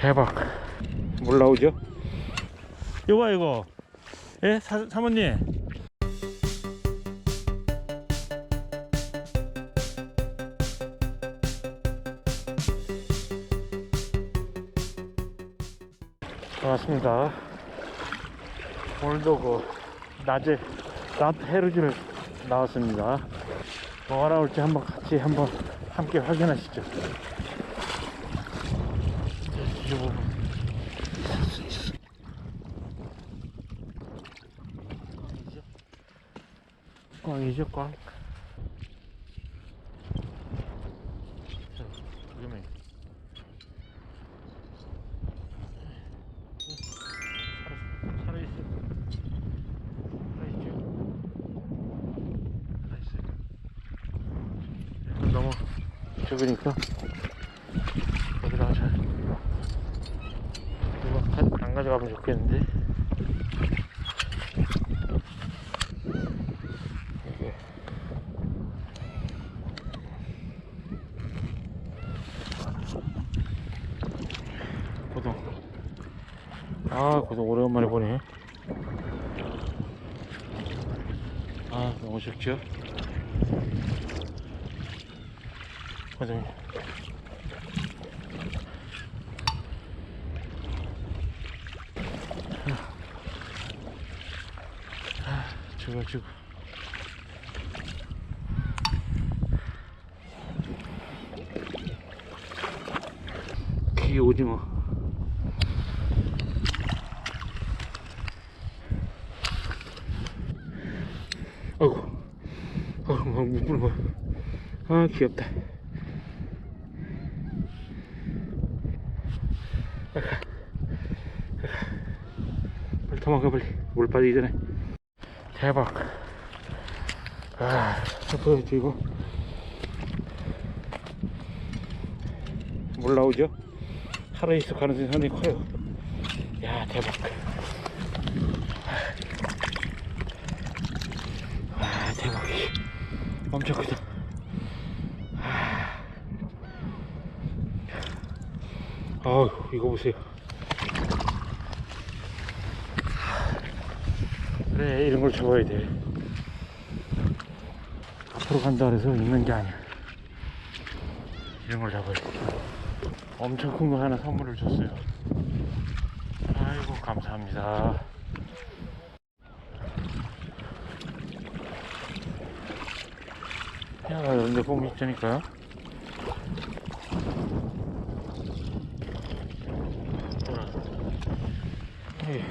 대박. 물 나오죠? 이거 이거. 예, 사, 사모님. 반갑습니다. 오늘도 그 낮에 낮 해루지를 나왔습니다. 뭐가 나올지 한번 같이 한번 함께 확인하시죠. 이 부분. 꽝. 살아, 살아있어. 살아있죠? 살아있어요. 이건 너무 적으니까 여기다가 잘 이거 가- 안 가져가면 좋겠는데 고동 아 고동 오래간만에 보네. 아 너무 좋죠? 고동 죽어 죽어 기 오징어 아이고. 아이고 못 부는 거야 아 귀엽다 빨리 도망가 빨리. 물 빠지기 전에. 대박. 아 보여줘 이거. 물 나오죠? 살아있을 가능성이 상당히 커요. 야 대박 엄청 크다. 아. 아우 이거 보세요. 그래 이런 걸 잡아야 돼. 앞으로 간다 그래서 있는 게 아니야. 이런 걸 잡아야 돼. 엄청 큰 거 하나 선물을 줬어요. 아이고 감사합니다 야 이런데 봄이 있자니까요 예.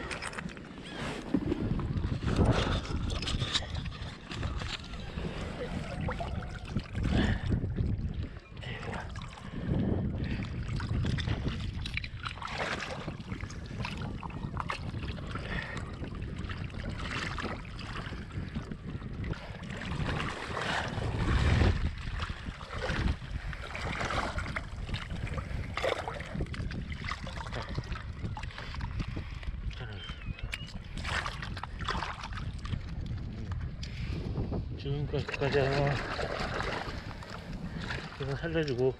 지금까지까지 하나 이거 살려주고.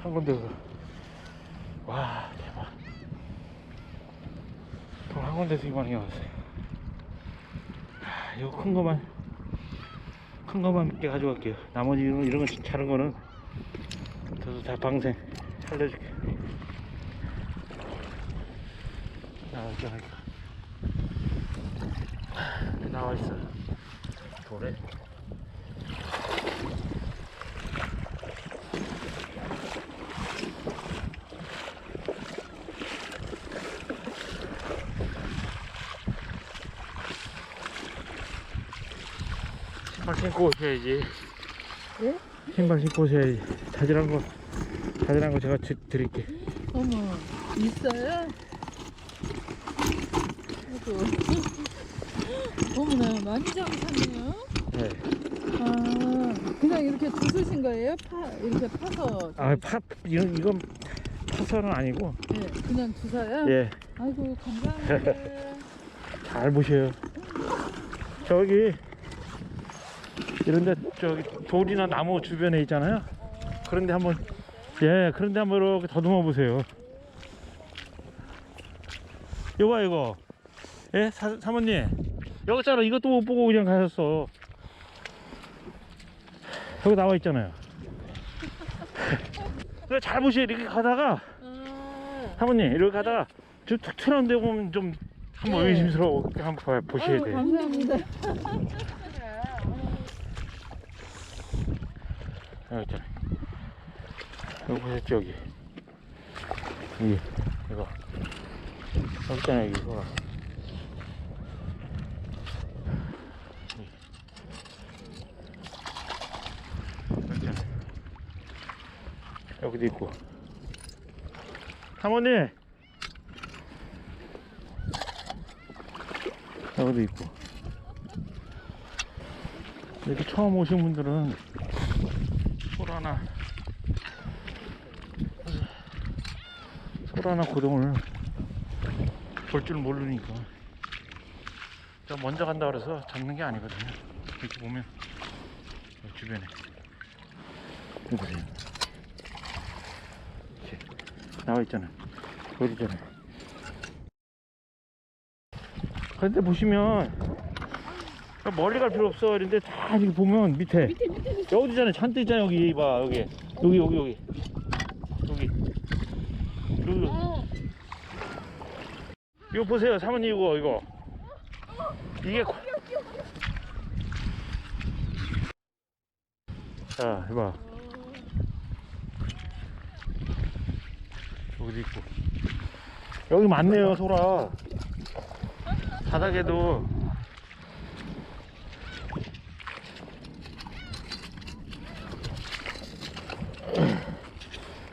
한 군데 와 대박. 돈한 군데서 이만하게 나왔어요. 아, 이거 큰 거만 큰 거만 몇 개 가져갈게요. 나머지 이런, 이런 거 작은 거는 저도 다 방생 살려줄게 나올게 나올게 나와 있어. 돌에. 신발 신고 오셔야지. 예? 신발 신고 오셔야지. 자질한 거, 자질한 거 제가 드, 드릴게. 어머, 있어요? 아이고. 어머나, 많이 잡으셨네요. 네. 아, 그냥 이렇게 주스신 거예요? 파, 이렇게 파서. 아, 파, 이건, 이건 파서는 아니고, 예, 그냥 주사요? 예. 아이고, 감사합니다. 잘 보셔요. 저기 이런데 저기 돌이나 나무 주변에 있잖아요. 그런데 한번 예 그런데 한번 이렇게 더듬어 보세요 이거 이거 예 사, 사모님 여기 있잖아 이것도 못 보고 그냥 가셨어 여기 나와 있잖아요 그래 잘 보세요 이렇게 가다가 아, 사모님 이렇게 가다가 저툭 튀어나온 데 보면 좀 한번 네. 의심스러워 한번 봐- 보셔야 아유, 돼 감사합니다. 여기 있잖아. 여기 보셨죠, 여기. 여기, 이거. 여기 있잖아, 여기, 이거. 여기 있잖아. 여기도 있고. 사모님! 여기도 있고. 이렇게 처음 오신 분들은 소라나 소라나 고동을 볼 줄 모르니까 저 먼저 간다 그래서 잡는 게 아니거든요 이렇게 보면 여기 주변에 여기 보세요 나와 있잖아요 보이잖아요 그런데 보시면 멀리 갈 필요 없어. 이런데 다 이렇게 보면 밑에. 밑에 밑에 밑에. 여기 있잖아. 잔뜩 있잖아. 여기 봐. 여기. 여기 여기 여기. 여기. 여기 아, 이거 보세요. 사모님 이거 이거. 이게 고- 자 해봐 여기도 있고 여기 많네요 소라 바닥에도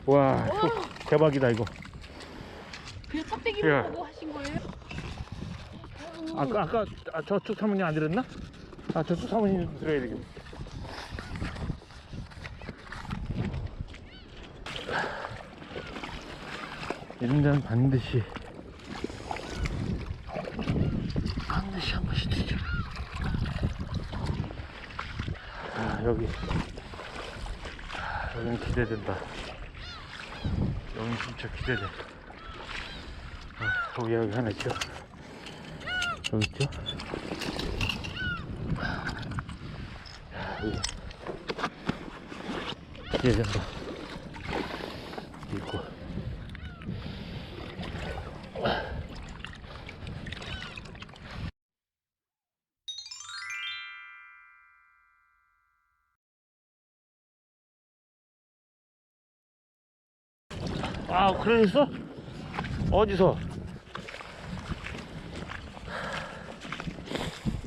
와 소- 대박이다 이거 그 껍데기를 야. 보고 하신 거예요? 아까 아까 아, 저쪽 사모님 안 들었나? 아 저쪽 사모님 들어야 되겠네. 이런 데는 반드시 반드시 한 번씩 드죠. 아 여기 아, 여기는 기대된다. 여기 진짜 기대돼. 아, 여기 여기 하나 있죠. 여기 있죠? 야, 여기. 기대된다. 있고. 아, 그러겠어? 어디서?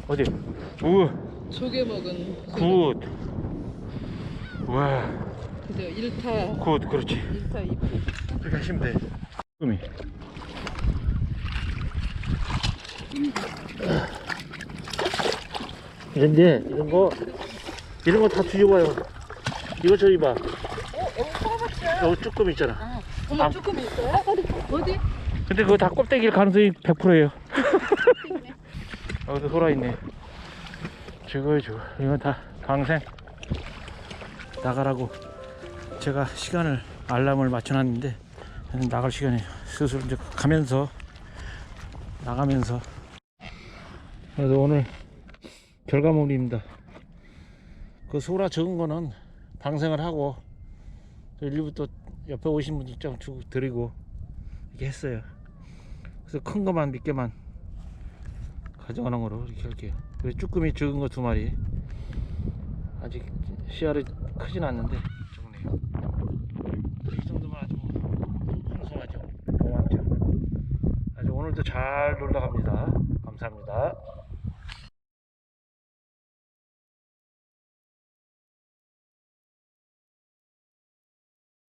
어디? 우, 조개 먹은 굿. 와, 그죠 1타 굿, 그렇지. 1타 2타 이렇게 하시면 돼. 꿈이. 이런데, 이런 거, 이런 거 다 뒤집어요. 이거 저기 봐. 여기 쭈꾸미 있잖아. 어머 아. 조금 있어요? 어디? 근데 그거 다 껍데기일 가능성이 100%예요. 여기도 소라 있네. 저거 저거 이건 다 방생 나가라고 제가 시간을 알람을 맞춰놨는데 나갈 시간이 슬슬 이제 가면서 나가면서 그래서 오늘 결과물입니다. 그 소라 적은 거는 방생을 하고 또 일부 또 옆에 오신 분들 좀 주고 드리고 이렇게 했어요. 그래서 큰 거만 몇 개만 가져가는 거로 이렇게 할게요. 그리고 쭈꾸미 적은 거 두 마리. 아직 씨알이 크진 않는데 적네요. 이 정도면 아주 풍성하죠. 고맙죠. 아주 오늘도 잘 놀다 갑니다.